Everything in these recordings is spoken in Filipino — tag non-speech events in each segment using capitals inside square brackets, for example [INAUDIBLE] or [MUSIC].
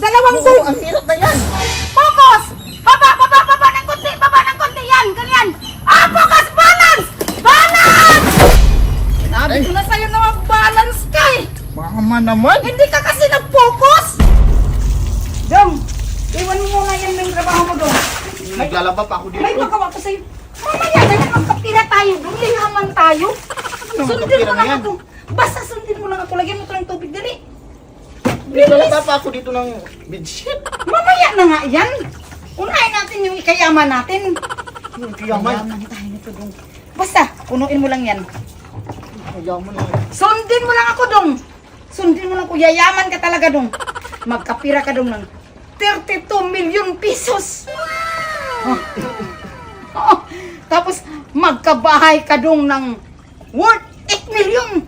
Dalawang Oo, gold. ang hirap na yan. Focus! Baba, baba, baba ng konti, baba ng konti. Yan, ganyan. Ah, focus, balance! Balance! Sabi ko na sa'yo na balance ka eh. Mama naman. Hindi ka kasi nag-focus. Dong, iwan mo muna yan yung trabaho mo, Dong. Naglalaba pa ako May dito. magawa ko sa'yo. Mamaya, ganyan magkapira tayo, Dong. Lihaman tayo. Ano Sundin magkapira mo na lang yan? ako. Basta sundin mo lang ako. Lagyan mo ito ng tubig, dali. Naglalaba pa ako dito ng bedsheet. Mamaya na nga yan. Unahin natin yung ikayaman natin. Yung kiyaman. Yaman tayo nito, Dong. Basta, punuin mo lang yan. Kiyaman na. Sundin mo lang ako, Dong. Sundin mo lang ako. Yayaman ka talaga, Dong. Magkapira ka, Dong, ng 32 million pesos. [LAUGHS] Oh. Oo. Tapos, magkabahay ka, Dong, ng worth 8 million.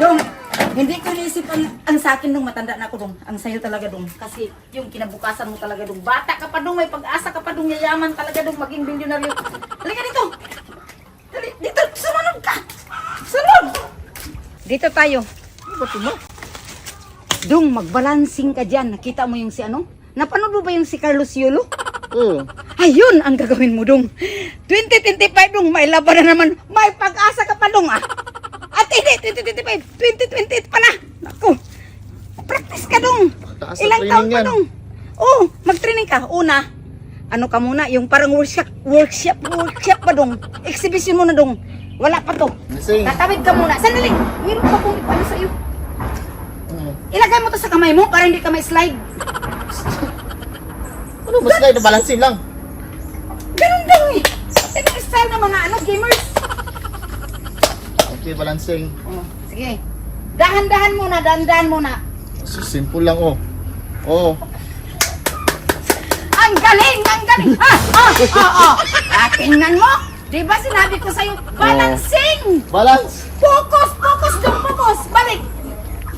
Dong, hindi ko naisip ang, ang sa akin nung matanda na ako, Dong. Ang sayo talaga, Dong. Kasi yung kinabukasan mo talaga, Dong. Bata ka pa, Dong. May pag-asa ka pa, Dong. Yayaman talaga, Dong. Maging bilyonaryo. Halika dito. Dali, dito, sumunod ka. Sunod. Dito tayo. Ba't mo? Dong, magbalancing ka dyan. Nakita mo yung si ano? Napanood mo ba yung si Carlos Yulo? Oo. Ayun ang gagawin mo, Dong. 2025, Dong. May laban na naman. May pag-asa ka pa, Dong, ah. Hindi, 2025. 2028 pa na. Naku. Practice ka, Dong. Taas Ilang taon pa. Dong. Oh, mag-training ka. Una, ano ka muna, yung parang workshop, workshop, workshop pa, Dong. Exhibition muna, Dong. Wala pa to. Tatawid ka muna. Sandali. Meron pa kung ipano sa'yo. Oo. Ilagay mo to sa kamay mo para hindi ka may slide. Ano mas na balancing lang. Ganun daw eh. Ito style ng mga ano, gamers. Okay, balancing. Oh, sige. Dahan-dahan muna, dahan-dahan muna. So, simple lang oh. Oo. Ang galing, ang galing. Ah, ah, ah, ah. Ah, tingnan mo. Di ba sinabi ko sa'yo, balancing. Balance. Focus, focus dong, focus. Balik.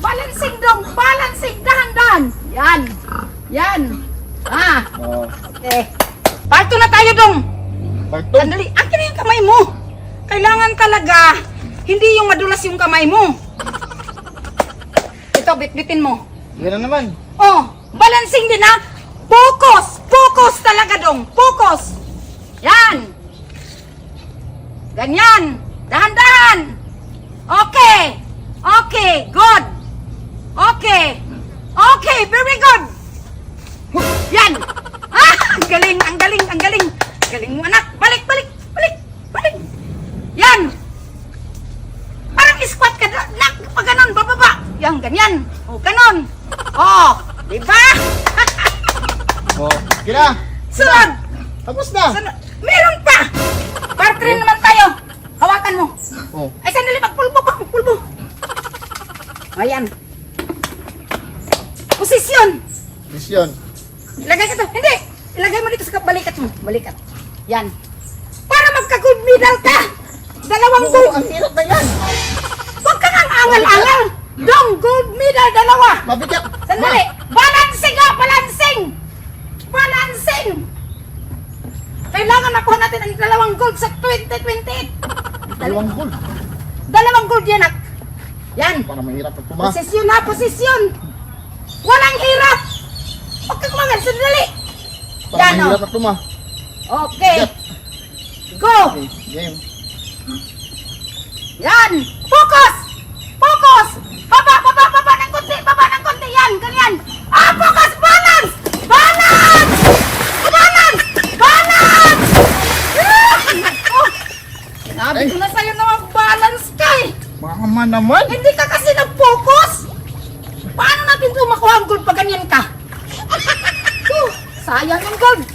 Balancing dong, balancing. Dahan-dahan. Yan. Yan. Ah, Oo. okay. Parto na tayo dong. Part two. Sandali, akin yung kamay mo. Kailangan talaga, hindi yung madulas yung kamay mo. Ito, bitbitin mo. Na naman. Oh, balancing din ha. Focus! Focus talaga dong. Focus! Yan. Ganyan. Dahan-dahan. Okay. Okay, good. Okay. Okay, very good. Yan. [LAUGHS] Ah, ang galing, ang galing, ang galing. Galing mo anak. Balik, balik. Yan. Parang squat ka na, nak, pag ganon, Yan, ganyan. O, ganon. O, di ba? Oo. Okay na. Sunod. Tapos na. Sunod. Meron pa. Part 3 naman tayo. Hawakan mo. Oo. Ay, sandali, magpulbo pa, magpulbo. Ayan. Posisyon. Mission. Ilagay ka to. Hindi. Ilagay mo dito sa balikat mo. Balikat. Yan. Para magka-gold medal ka. Dalawang Oo, gold. ang hirap na Mabigat. Sandali! Balancing nga! Balancing! Balancing! Kailangan nakuha natin ang dalawang gold sa 2028. Dalawang gold. Dalawang gold yan, ak. Yan. Para mahirap pag puma. Posisyon na, posisyon. Walang hirap. Huwag kang kumangal. Sandali. Para Yan, oh. mahirap pag puma. Okay. Go. Okay, game. Yan. Focus. Focus. Baba, baba, baba ng konti. Baba ng konti. Yan, ganyan. Ah, focus. Balance. Balance. Balance. Balance. Ah, oh. Sinabi ko na sa'yo na mag-balance ka eh. Mama naman. Hindi ka kasi nag-focus. Paano natin ito makuha ang gold pag ganyan ka? [LAUGHS] Oh, sayang ang gold.